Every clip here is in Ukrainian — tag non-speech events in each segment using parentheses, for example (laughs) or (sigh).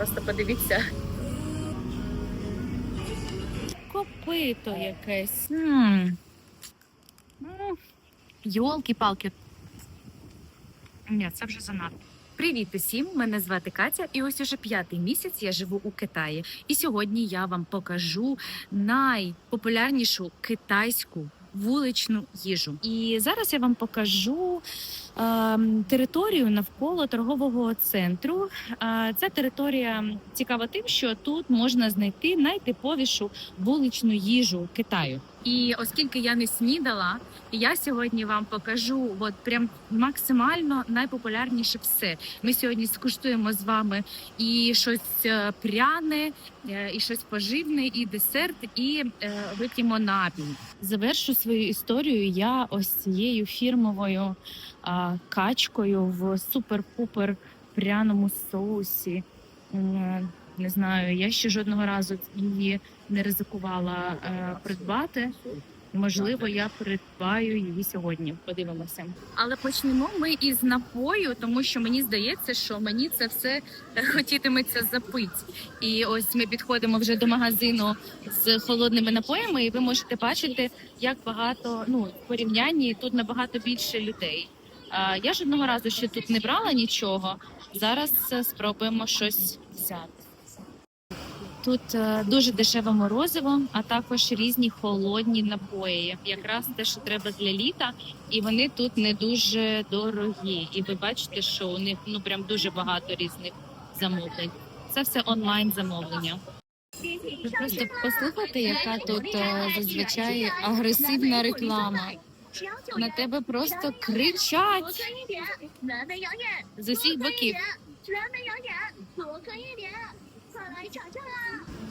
Просто подивіться. Копито якесь. Йолки-палки. Ні, це вже занадто. Привіт усім! Мене звати Катя, і ось уже п'ятий місяць я живу у Китаї. І сьогодні я вам покажу найпопулярнішу китайську вуличну їжу. І зараз я вам покажу е, територію навколо торгового центру. Е, Ця територія цікава тим, що тут можна знайти найтиповішу вуличну їжу Китаю. І оскільки я не снідала, я сьогодні вам покажу от прям максимально найпопулярніше все. Ми сьогодні скуштуємо з вами і щось е, пряне, е, і щось поживне, і десерт, і е, вип'ємо напій. Завершу свою історію я ось цією фірмовою а, качкою в супер-пупер пряному соусі. Не знаю, я ще жодного разу її не ризикувала е, придбати. Можливо, я придбаю її сьогодні. Подивимося. Але почнемо ми із напою, тому що мені здається, що мені це все хотітиметься запити. І ось ми підходимо вже до магазину з холодними напоями, і ви можете бачити, як багато ну в порівнянні тут набагато більше людей. Я жодного разу ще тут не брала нічого. Зараз е, спробуємо щось взяти. Тут е, дуже дешеве морозиво, а також різні холодні напої, якраз те, що треба для літа, і вони тут не дуже дорогі. І ви бачите, що у них ну прям дуже багато різних замовлень. Це все онлайн замовлення. Просто послухайте, яка тут е, зазвичай агресивна реклама. На тебе просто кричать з усіх боків.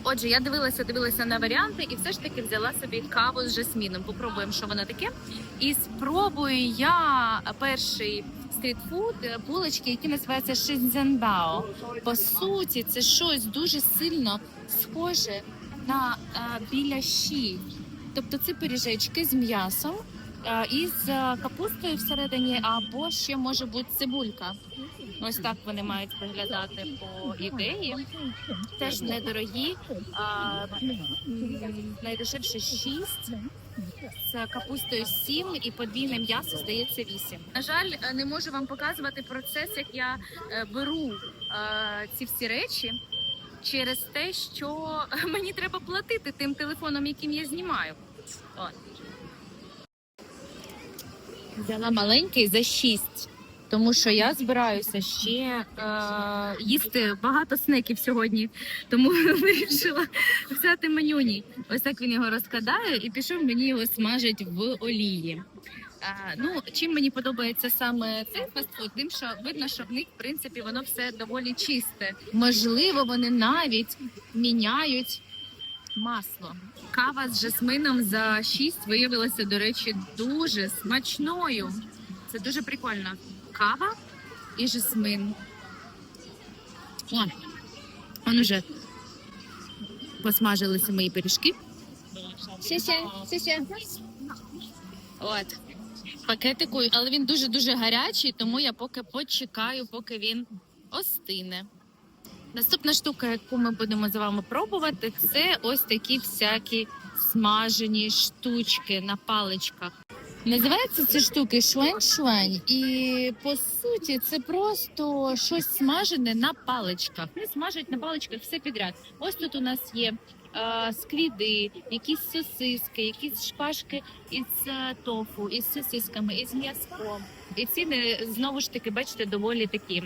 Отже, я дивилася, дивилася на варіанти, і все ж таки взяла собі каву з жасміном. Попробуємо, що воно таке. І спробую я перший стрітфуд е, булочки, які називаються шизендао. По суті, це щось дуже сильно схоже на е, біляші. Тобто це пиріжечки з м'ясом е, і з е, капустою всередині, або ще може бути цибулька. Ось так вони мають виглядати по ідеї. Теж недорогі. А, найдешевше 6, з капустою 7 і подвійне м'ясо, здається, 8. На жаль, е, не можу вам показувати процес, як я е, беру е, ці всі речі через те, що (laughs) мені треба платити тим телефоном, яким я знімаю. От. Взяла маленький за 6. Тому що я збираюся ще е, їсти багато снеків сьогодні, тому (laughs) вирішила взяти менюній. Ось так він його розкладає і пішов мені його смажить в олії. Е, ну, чим мені подобається саме цей фастфуд, тим, що видно, що в них в принципі воно все доволі чисте. Можливо, вони навіть міняють масло. Кава з жасмином за 6 виявилася, до речі, дуже смачною. Це дуже прикольно. Кава і жасмин. О, он уже посмажилися мої пиріжки. От. Пакетику, але він дуже-дуже гарячий, тому я поки почекаю, поки він остине. Наступна штука, яку ми будемо з вами пробувати, це ось такі всякі смажені штучки на паличках. Називаються ці штуки шуань-шуань, і по суті це просто щось смажене на паличках. Вони смажать на паличках все підряд. Ось тут у нас є е, сквіди, якісь сосиски, якісь шпажки із тофу, із сосисками, із м'язком. І ціни знову ж таки, бачите, доволі такі.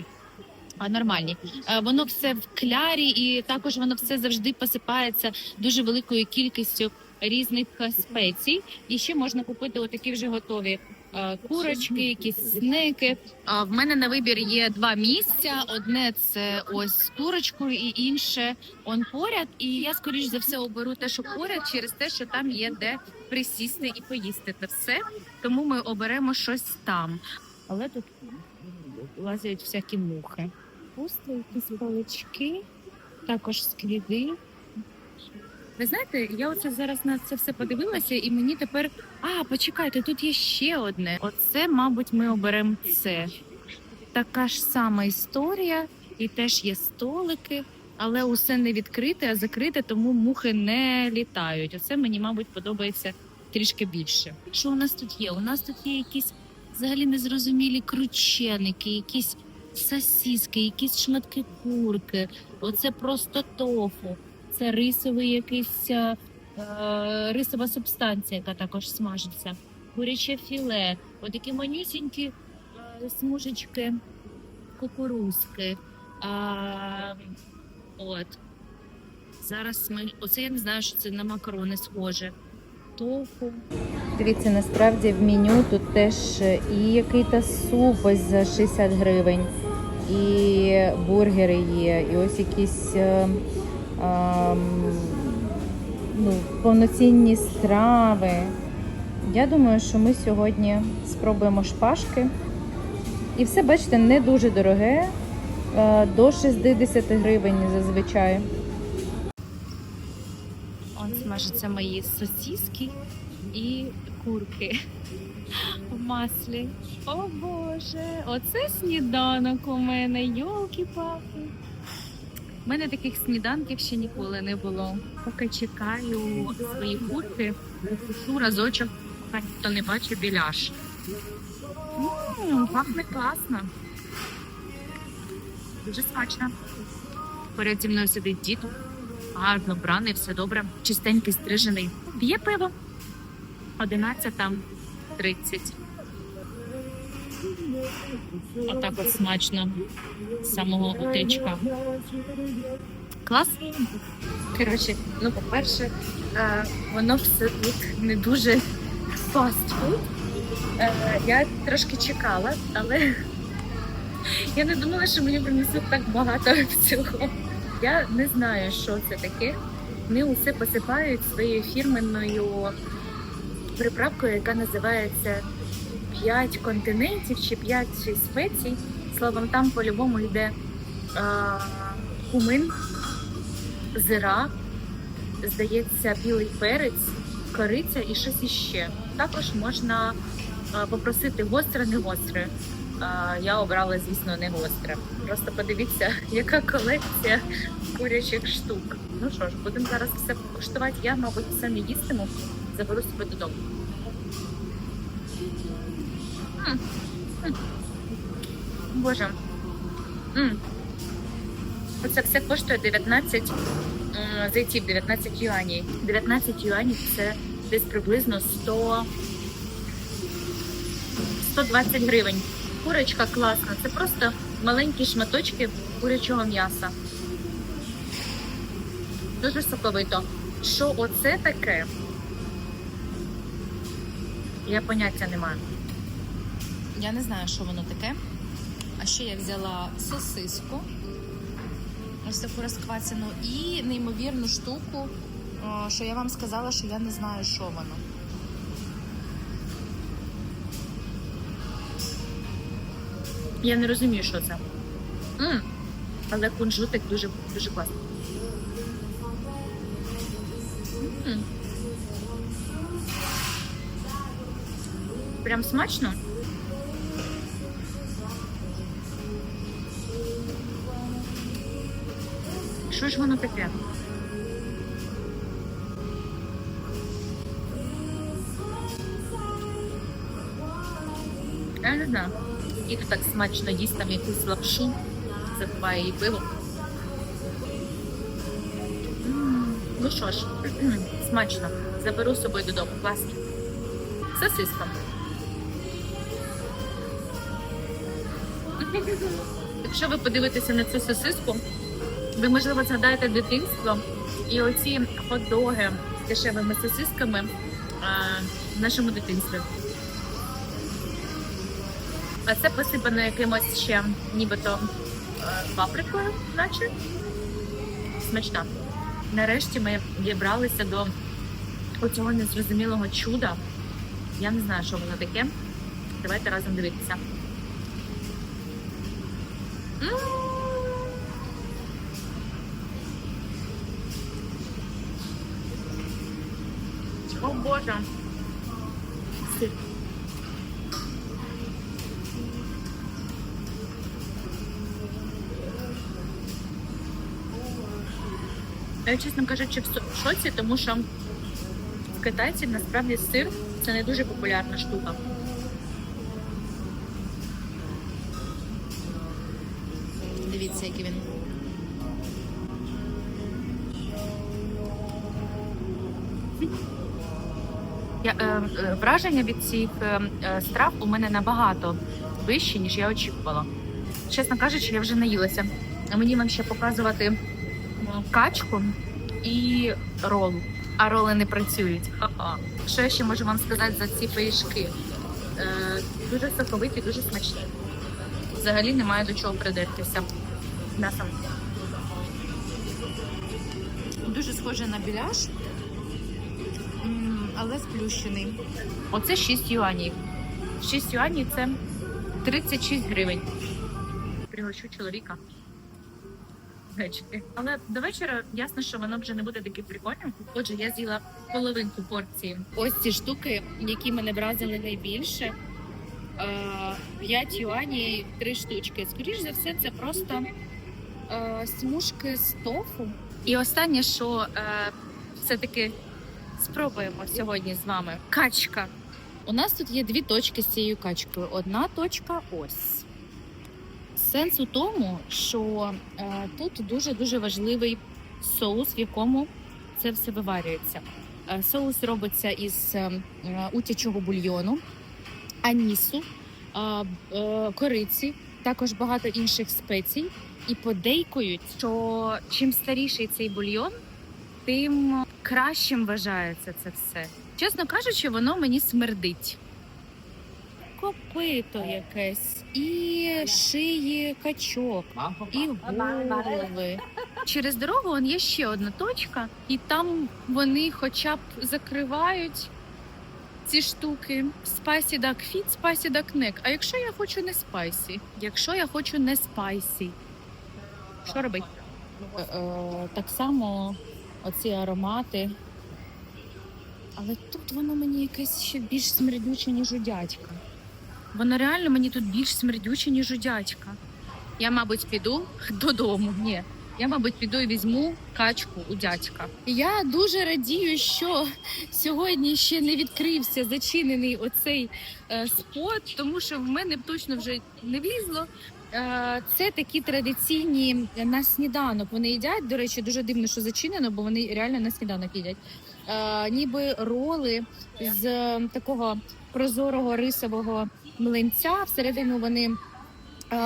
Нормальні, воно все в клярі, і також воно все завжди посипається дуже великою кількістю різних е, спецій. І ще можна купити отакі вже готові е, курочки, якісь снеки. А, В мене на вибір є два місця: одне це ось з і інше он поряд. І я скоріш за все оберу те, що поряд, через те, що там є де присісти і поїсти це все. Тому ми оберемо щось там. Але тут лазять всякі мухи. Пусти, якісь палички, також сквіди. Ви знаєте, я оце зараз на це все подивилася, і мені тепер. А, почекайте, тут є ще одне. Оце, мабуть, ми оберемо це. Така ж сама історія, і теж є столики. але усе не відкрите, а закрите, тому мухи не літають. Оце мені, мабуть, подобається трішки більше. Що у нас тут є? У нас тут є якісь взагалі незрозумілі крученики, якісь сосіски, якісь шматки курки. Оце просто тофу. Це рисовий якийсь е, е, рисова субстанція, яка також смажиться. Куряче філе, отакі манюсінькі е, смужечки кукурузки. А, от. Зараз ми. Оце я не знаю, що це на макарони схоже. Тофу. Дивіться, насправді в меню тут теж і який-то суп ось за 60 гривень, і бургери є, і ось якісь е, ну, повноцінні страви. Я думаю, що ми сьогодні спробуємо шпажки. І все, бачите, не дуже дороге, е, до 60 гривень зазвичай. Он смажаться мої сосиски і курки в маслі. О Боже, оце сніданок у мене, йолки-палки. У мене таких сніданків ще ніколи не було. Поки чекаю свої курки, кушу разочок, хто не бачив біляш. Пахне класно. Дуже смачно. Поряд зі мною сидить дід. Гарно браний, все добре. Чистенький, стрижений. П'є пиво. 11.30. Отак от смачно. З самого утечка. Клас. Коротше, ну, по-перше, е, воно все тут не дуже фастфуд. Е, я трошки чекала, але я не думала, що мені принесуть так багато всього. Я не знаю, що це таке. Вони усе посипають своєю фірменною приправкою, яка називається «П'ять континентів чи п'ять спецій. Словом, там по-любому йде а, кумин, зира, здається, білий перець, кориця і щось іще. Також можна а, попросити гостре, не гостре. А, я обрала, звісно, не гостре. Просто подивіться, (laughs) яка колекція курячих штук. Ну що ж, будемо зараз все куштувати. Я, мабуть, все не їстиму, заберу себе додому. Боже. М. Оце все коштує 19 м, зайців, 19 юанів. 19 юанів це десь приблизно 100 120 гривень. Курочка класна. Це просто маленькі шматочки курячого м'яса. Дуже соковито. Що оце таке? Я поняття не маю. Я не знаю, що воно таке. А ще я взяла сосиску, ось таку розквасену, і неймовірну штуку, що я вам сказала, що я не знаю, що воно. Я не розумію, що це. м Але кунжутик дуже, дуже класний. м Прям смачно. Що ж воно таке? Я не знаю. Їх так смачно їсть там якусь лапшу, запиває її пиво. Ну що ж, (clears throat) смачно. Заберу з собою додому. Класно. Сосиска. (laughs) Якщо ви подивитеся на цю сосиску, ви, можливо, згадаєте дитинство і оці хот-доги з дешевими сосисками в нашому дитинстві. А це посипано якимось ще нібито е, паприкою, наче. Смачна. Нарешті ми дібралися до оцього незрозумілого чуда. Я не знаю, що воно таке. Давайте разом дивитися. М! О Боже. Сир. Я, чесно кажучи, в шоці, тому що в китайців насправді сир це не дуже популярна штука. Я, е, е, враження від цих е, е, страв у мене набагато вищі, ніж я очікувала. Чесно кажучи, я вже наїлася. Мені вам ще показувати качку і ролу. А роли не працюють. Ха-ха. Що я ще можу вам сказати за ці пиріжки? Е, дуже соковиті, дуже смачні. Взагалі немає до чого придертися. М'ясом. Дуже схоже на біляш, але сплющений. Оце 6 юанів. 6 юанів це 36 гривень. Пригощу чоловіка. Вечері. Але до вечора ясно, що воно вже не буде таким прикольним. Отже, я з'їла половинку порції. Ось ці штуки, які мене вразили найбільше. 5 юанів, 3 штучки. Скоріш за все, це просто е, смужки з тофу. І останнє, що е, все-таки спробуємо сьогодні з вами. Качка. У нас тут є дві точки з цією качкою. Одна точка ось. Сенс у тому, що е, тут дуже дуже важливий соус, в якому це все виварюється. Е, соус робиться із е, утячого бульйону, анісу, е, е, кориці, також багато інших спецій. І подейкують, що чим старіший цей бульйон, тим кращим вважається це все. Чесно кажучи, воно мені смердить. Копито якесь, і шиї качок, і голови. Через дорогу он є ще одна точка, і там вони хоча б закривають ці штуки. Spicy duck feet, spicy duck neck. А якщо я хочу не спайсі? Якщо я хочу не спайсі, що робити? Е, так само оці аромати. Але тут воно мені якесь ще більш смердюче, ніж у дядька. Воно реально мені тут більш смердюче, ніж у дядька. Я, мабуть, піду (laughs) додому. Ні. Я, мабуть, піду і візьму качку у дядька. Я дуже радію, що сьогодні ще не відкрився зачинений оцей е, спот, тому що в мене точно вже не влізло. Е, Це такі традиційні на сніданок. Вони їдять. До речі, дуже дивно, що зачинено, бо вони реально на сніданок їдять. Е, ніби роли з е, такого прозорого рисового млинця. Всередину вони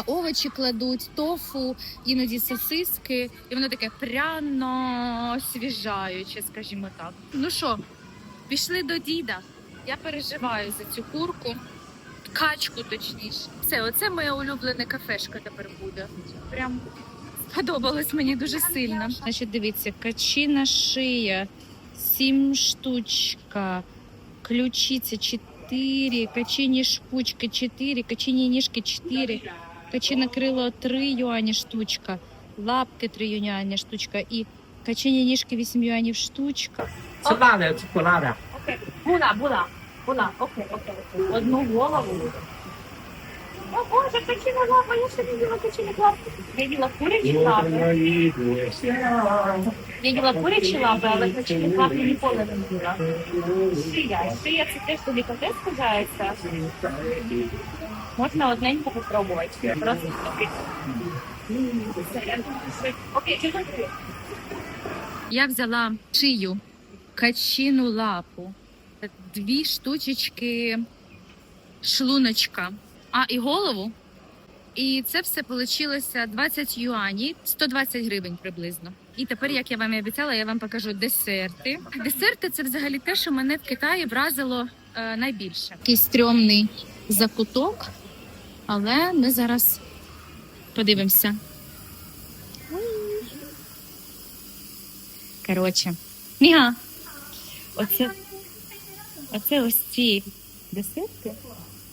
овочі кладуть, тофу, іноді сосиски, і воно таке пряно освіжаюче, скажімо так. Ну що, пішли до діда. Я переживаю за цю курку, качку, точніше. Все, оце моя улюблена кафешка тепер буде. Прям сподобалось мені дуже сильно. Значить, дивіться, качина шия, сім штучка, ключиця, чотири, качині шпучки, чотири, качині ніжки, чотири, качине крило три юані штучка, лапки три юані штучка і качині ніжки вісім юанів штучка. Це Окей. Була, була була, окей, окей, окей. Одну голову. О, Боже, качина лапа, я ще не їла качини лапи. Я їла курячі лапи. Я їла курячі лапи, але качини лапи ніколи не їла. Шия. Шия це теж делікатес вважається. Можна одненько попробувати. Просто окей. Окей, чекай. Я взяла шию, качину лапу, дві штучечки шлуночка, а і голову. І це все вийшло 20 юанів, 120 гривень приблизно. І тепер, як я вам і обіцяла, я вам покажу десерти. Десерти це взагалі те, що мене в Китаї вразило е, найбільше. Такий стрьомний закуток, але ми зараз подивимося. Коротше, Ніга. Оце, оце ось ці десерти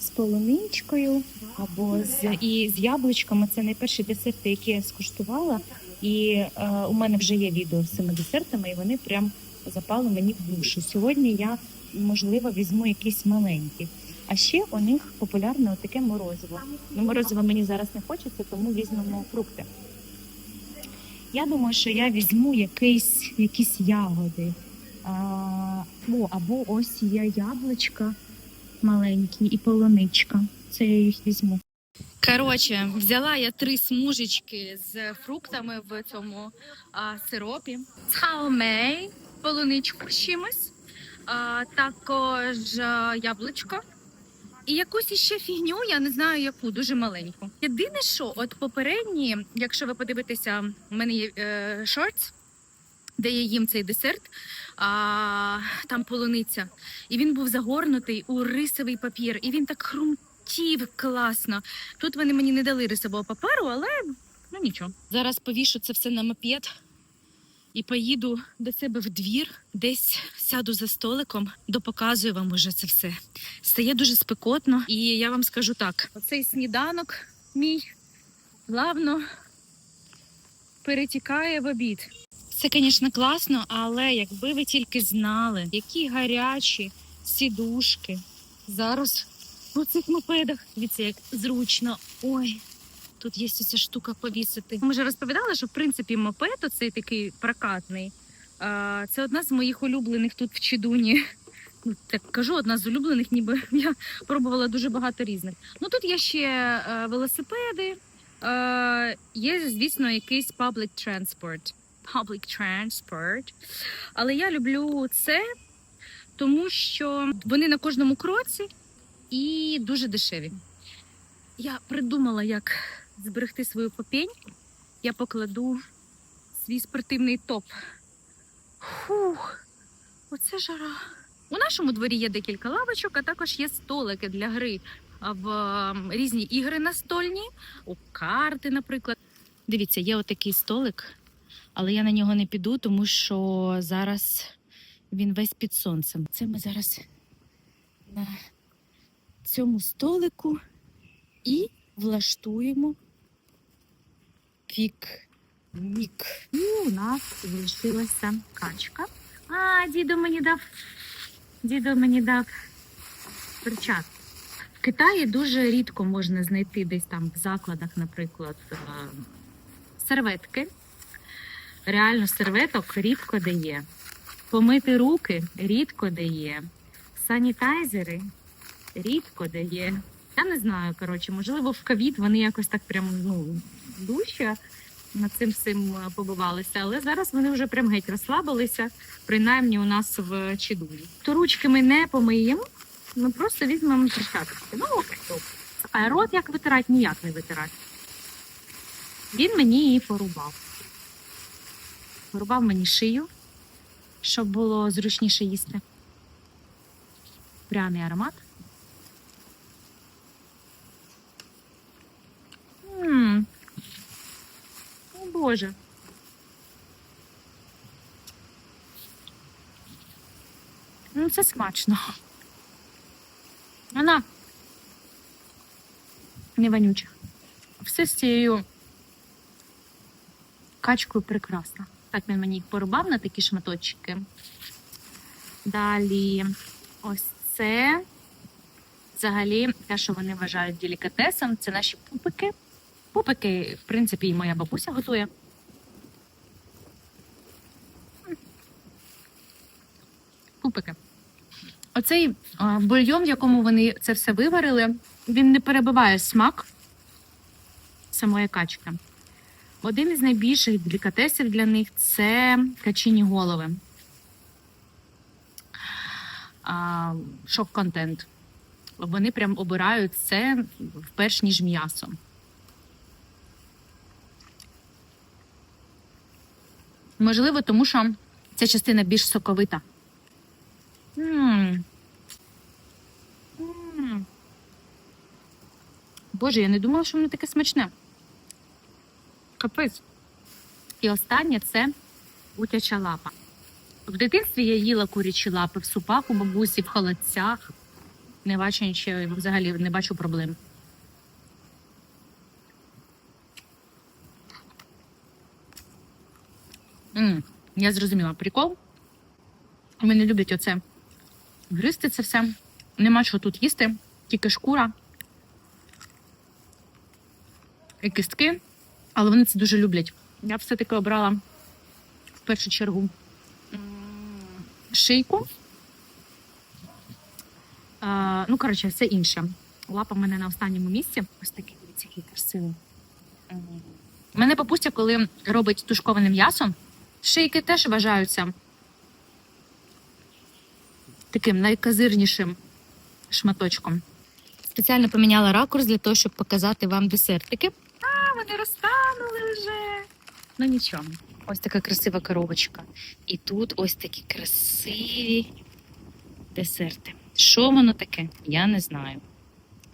з полуничкою або з і з яблучками. Це найперші десерти, які я скуштувала. І е, у мене вже є відео з цими десертами, і вони прям запали мені в душу. Сьогодні я можливо візьму якийсь маленький. А ще у них популярне таке морозиво. Ну, морозиво мені зараз не хочеться, тому візьмемо фрукти. Я думаю, що я візьму якийсь, якісь ягоди. А, о, або ось є яблучка маленькі і полуничка. Це я їх візьму. Коротше, взяла я три смужечки з фруктами в цьому а, сиропі. Цхаомей, полуничку з чимось, а, також а, яблучко. І якусь іще фігню, я не знаю яку, дуже маленьку. Єдине, що от попередні, якщо ви подивитеся, у мене є е, шортс, де я їм цей десерт, а, там полуниця. І він був загорнутий у рисовий папір, і він так хрумтів класно. Тут вони мені не дали рисового паперу, але ну нічого. Зараз повішу це все на мопед і поїду до себе в двір, десь сяду за столиком, допоказую вам уже це все. Стає дуже спекотно, і я вам скажу так: оцей сніданок мій плавно перетікає в обід. Це, звісно, класно, але якби ви тільки знали, які гарячі сідушки зараз у цих мопедах. Дивіться, як зручно. Ой, тут є ця штука повісити. Ми вже розповідали, що в принципі мопед, оцей такий прокатний. Це одна з моїх улюблених тут в Чидуні. Ну, так кажу, одна з улюблених, ніби (laughs) я пробувала дуже багато різних. Ну тут є ще е, велосипеди, е, є, звісно, якийсь public transport. Public transport. Але я люблю це, тому що вони на кожному кроці і дуже дешеві. Я придумала, як зберегти свою попень. Я покладу свій спортивний топ. Фух, оце жара. У нашому дворі є декілька лавочок, а також є столики для гри в ем, різні ігри настольні, у карти, наприклад. Дивіться, є отакий столик, але я на нього не піду, тому що зараз він весь під сонцем. Це ми зараз на цьому столику і влаштуємо пікнік. І у нас залишилася качка. А, дідо мені дав. Дідо мені дав перчатки. В Китаї дуже рідко можна знайти десь там в закладах, наприклад, серветки. Реально серветок рідко дає. Помити руки рідко дає. Санітайзери рідко дає. Я не знаю, коротше, можливо, в ковід вони якось так прям ну, дужче над цим всім е, побивалися, але зараз вони вже прям геть розслабилися, принаймні у нас в Чидулі. То ручки ми не помиємо, ми просто візьмемо перчатки. Ну, добре. А рот як витирати, ніяк не витирати. Він мені її порубав. Порубав мені шию, щоб було зручніше їсти. Пряний аромат. М. О Боже. Ну, це смачно. Вона не вонюча. Все з цією качкою прекрасно. Так він мені їх порубав на такі шматочки. Далі ось це. Взагалі, те, що вони вважають делікатесом, це наші пупики. Пупики, в принципі, і моя бабуся готує. Пупики. Оцей а, бульйон, в якому вони це все виварили, він не перебиває смак самої качки. Один із найбільших делікатесів для них це качині голови. Шок-контент. Вони прям обирають це вперш ніж м'ясо. Можливо, тому що ця частина більш соковита. М. М. Боже, я не думала, що воно таке смачне. Капець. І останнє це утяча лапа. В дитинстві я їла курячі лапи в супах у бабусі, в холодцях. Не бачу нічого, взагалі не бачу проблем. М, я зрозуміла прикол. Вони люблять оце гризти це все. Нема що тут їсти, тільки шкура і кістки, але вони це дуже люблять. Я все-таки обрала в першу чергу шийку. Е, ну, коротше, все інше. Лапа в мене на останньому місці. Ось такий, дивіться, який красивий. Мене бабуся, коли робить тушковане м'ясо, шийки теж вважаються таким найказирнішим шматочком. Спеціально поміняла ракурс для того, щоб показати вам десертики. Вони розтанули вже. Ну нічого. Ось така красива коробочка. І тут ось такі красиві десерти. Що воно таке? Я не знаю.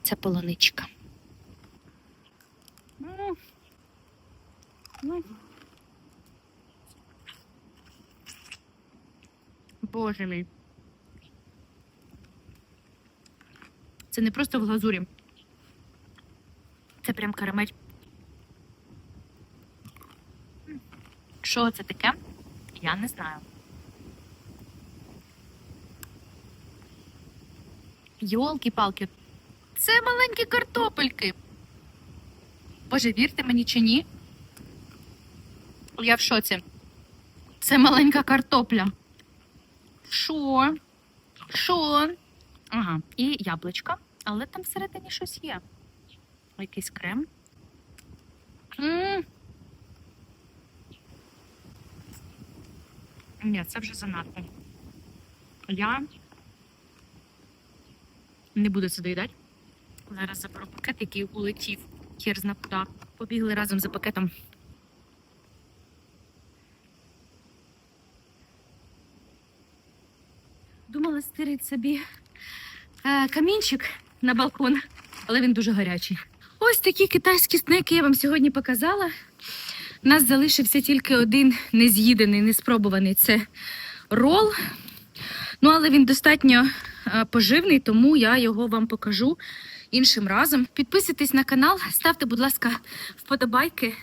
Це полоничка. Боже мій. Це не просто в глазурі. Це прям карамель. Що це таке? Я не знаю. Йолки-палки. Це маленькі картопельки. Боже, вірте мені чи ні? Я в шоці. Це маленька картопля. Що? Що? Ага, і яблучка, але там всередині щось є. Якийсь крем. м Ні, це вже занадто. Я не буду це доїдати. Зараз заберу пакет, який улетів. Хер зна куди. Побігли разом за пакетом. Думала стирити собі е, камінчик на балкон, але він дуже гарячий. Ось такі китайські снеки я вам сьогодні показала. У нас залишився тільки один нез'їдений, неспробуваний це рол. Ну, але він достатньо е, поживний, тому я його вам покажу іншим разом. Підписуйтесь на канал, ставте, будь ласка, вподобайки.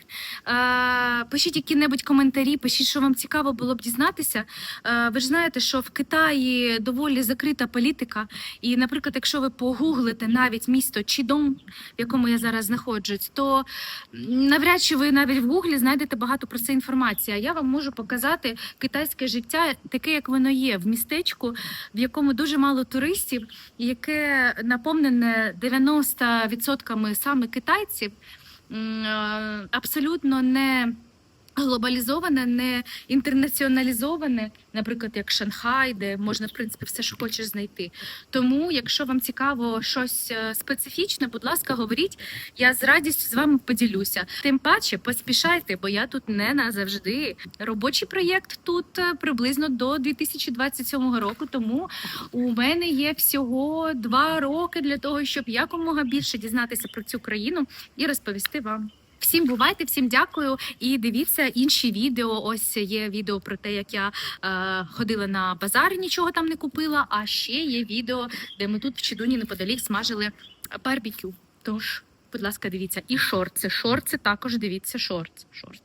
Е, Пишіть які-небудь коментарі, пишіть, що вам цікаво було б дізнатися. Е, Ви ж знаєте, що в Китаї доволі закрита політика. І, наприклад, якщо ви погуглите навіть місто Чідон, в якому я зараз знаходжусь, то навряд чи ви навіть в гуглі знайдете багато про це інформації. Я вам можу показати китайське життя таке, як воно є, в містечку, в якому дуже мало туристів, яке наповнене 90% саме китайців, е, абсолютно не глобалізоване, не інтернаціоналізоване, наприклад, як Шанхай, де можна в принципі все, що хочеш знайти. Тому, якщо вам цікаво щось е, специфічне, будь ласка, говоріть. Я з радістю з вами поділюся. Тим паче поспішайте, бо я тут не назавжди. Робочий проєкт тут е, приблизно до 2027 року. Тому у мене є всього два роки для того, щоб якомога більше дізнатися про цю країну і розповісти вам. Всім бувайте, всім дякую і дивіться інші відео. Ось є відео про те, як я е, ходила на базар, і нічого там не купила. А ще є відео, де ми тут в чідуні неподалік смажили барбекю. Тож, будь ласка, дивіться, і шорти. Шорти також дивіться, шорти. Шорти.